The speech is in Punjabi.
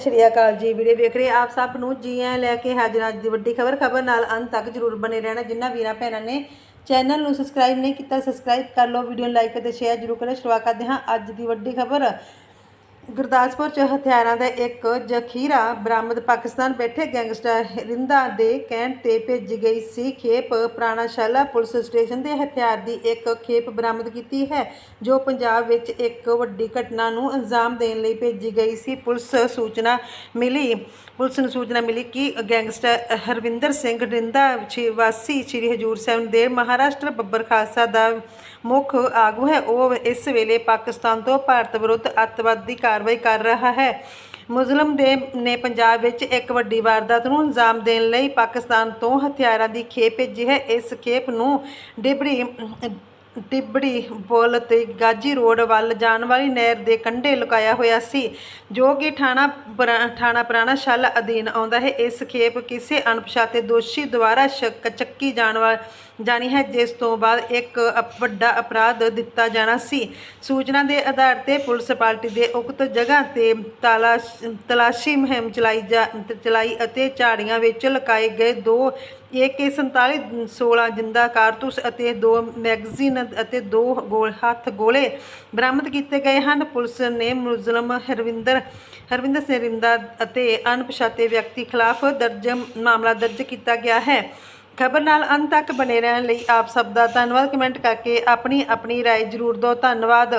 ਸ਼੍ਰੀ ਅਕਾਲ ਜੀ, ਵੀਡੀਓ ਵੇਖ ਰਹੇ ਆਪ ਸਭ ਨੂੰ ਜੀ ਆਇਆਂ ਲੈ ਕੇ ਹਾਜ਼ਰ ਅੱਜ ਦੀ ਵੱਡੀ ਖਬਰ। ਖਬਰ ਨਾਲ ਅੰਤ ਤੱਕ ਜਰੂਰ ਬਣੇ ਰਹਿਣਾ। ਜਿਨ੍ਹਾਂ ਵੀਰਾਂ ਭੈਣਾਂ ਨੇ ਚੈਨਲ ਨੂੰ ਸਬਸਕ੍ਰਾਈਬ ਨਹੀਂ ਕੀਤਾ ਸਬਸਕ੍ਰਾਈਬ ਕਰ ਲਓ, ਵੀਡੀਓ ਨੂੰ ਲਾਈਕ ਅਤੇ ਸ਼ੇਅਰ ਜਰੂਰ ਕਰੋ। ਸ਼ੁਰੂਆਤ ਕਰਦੇ ਹਾਂ ਅੱਜ ਦੀ ਵੱਡੀ ਖਬਰ। ਗੁਰਦਾਸਪੁਰ ਚ ਹਥਿਆਰਾਂ ਦਾ ਇੱਕ ਜ਼ਖੀਰਾ ਬਰਾਮਦ ਪਾਕਿਸਤਾਨ ਬੈਠੇ ਗੈਂਗਸਟਰ ਰਿੰਦਾ ਦੇ ਕਹਿਣ ਤੇ ਭੇਜੀ ਗਈ ਸੀ ਖੇਪ। ਪੁਰਾਣਾਸ਼ਾਲਾ ਪੁਲਿਸ ਸਟੇਸ਼ਨ ਦੇ ਹਥਿਆਰ ਦੀ ਇੱਕ ਖੇਪ ਬਰਾਮਦ ਕੀਤੀ ਹੈ, ਜੋ ਪੰਜਾਬ ਵਿੱਚ ਇੱਕ ਵੱਡੀ ਘਟਨਾ ਨੂੰ ਅੰਜਾਮ ਦੇਣ ਲਈ ਭੇਜੀ ਗਈ ਸੀ। ਪੁਲਿਸ ਸੂਚਨਾ ਮਿਲੀ, ਪੁਲਿਸ ਨੂੰ ਸੂਚਨਾ ਮਿਲੀ ਕਿ ਗੈਂਗਸਟਰ ਹਰਵਿੰਦਰ ਸਿੰਘ ਰਿੰਦਾ ਛੇ- ਵਾਸੀ ਸ੍ਰੀ ਹਜੂਰ ਸਾਹਿਬ ਦੇ ਮਹਾਰਾਸ਼ਟਰ ਬੱਬਰ ਖਾਲਸਾ ਦਾ ਮੁੱਖ ਆਗੂ ਹੈ। ਉਹ ਇਸ ਵੇਲੇ ਪਾਕਿਸਤਾਨ ਤੋਂ ਭਾਰਤ ਵਿਰੁੱਧ ਅੱਤਵਾਦੀ ਕਾਰ ਕਾਰਵਾਈ ਕਰ ਰਿਹਾ ਹੈ। ਮੁਸਲਿਮ ਦੇ ਨੇ ਪੰਜਾਬ ਵਿੱਚ ਇੱਕ ਵੱਡੀ ਵਾਰਦਾਤ ਨੂੰ ਅੰਜਾਮ ਦੇਣ ਲਈ ਪਾਕਿਸਤਾਨ ਤੋਂ ਹਥਿਆਰਾਂ ਦੀ ਖੇਪ ਭੇਜੀ ਹੈ। ਇਸ ਖੇਪ ਨੂੰ ਡਿਬਰੀ ਟਿਬੜੀ ਪੁਲ ਤੇ ਗਾਜੀ ਰੋਡ ਵੱਲ ਜਾਣ ਵਾਲੀ ਨਹਿਰ ਦੇ ਕੰਢੇ ਲੁਕਾਇਆ ਹੋਇਆ ਸੀ, ਜੋ ਕਿ ਥਾਣਾ ਪੁਰਾ- ਥਾਣਾ ਪੁਰਾਣਾ ਸ਼ੱਲ ਅਧੀਨ ਆਉਂਦਾ ਹੈ। ਇਸ ਖੇਪ ਕਿਸੇ ਅਣਪਛਾਤੇ ਦੋਸ਼ੀ ਦੁਆਰਾ ਸ਼ੱਕ ਚੱਕੀ ਜਾਣ ਵਾਲ ਜਾਣੀ ਹੈ, ਜਿਸ ਤੋਂ ਬਾਅਦ ਇੱਕ ਵੱਡਾ ਅਪਰਾਧ ਦਿੱਤਾ ਜਾਣਾ ਸੀ। ਸੂਚਨਾ ਦੇ ਆਧਾਰ ਤੇ ਪੁਲਿਸ ਪਾਰਟੀ ਦੇ ਉਕਤ ਜਗ੍ਹਾ ਤੇ ਤਲਾਸ਼, ਤਲਾਸ਼ੀ ਮੁਹਿੰਮ ਚਲਾਈ ਜਾ, ਚਲਾਈ ਅਤੇ ਝਾੜੀਆਂ ਵਿੱਚ ਲਗਾਏ ਗਏ ਦੋ AK47 16 ਜਿੰਦਾ ਕਾਰਤੂਸ ਅਤੇ ਦੋ ਮੈਗਜ਼ੀਨ ਅਤੇ ਦੋ ਗੋਲ ਹੱਥ ਗੋਲੇ ਬਰਾਮਦ ਕੀਤੇ ਗਏ ਹਨ ਪੁਲਿਸ ਨੇ ਮੁਲਜ਼ਮ ਹਰਵਿੰਦਰ ਹਰਵਿੰਦਰ ਸਿੰਘ ਰਿੰਦਾ ਅਤੇ ਅਣਪਛਾਤੇ ਵਿਅਕਤੀ ਖਿਲਾਫ ਦਰਜ ਮਾਮਲਾ ਦਰਜ ਕੀਤਾ ਗਿਆ ਹੈ ਖਬਰ ਨਾਲ ਅੰਤ ਤੱਕ ਬਨੇ ਰਹਿਣ ਲਈ ਆਪ ਸਭ ਦਾ ਧੰਨਵਾਦ ਕਮੈਂਟ ਕਰਕੇ ਆਪਣੀ ਆਪਣੀ رائے ਜ਼ਰੂਰ ਦਿਓ ਧੰਨਵਾਦ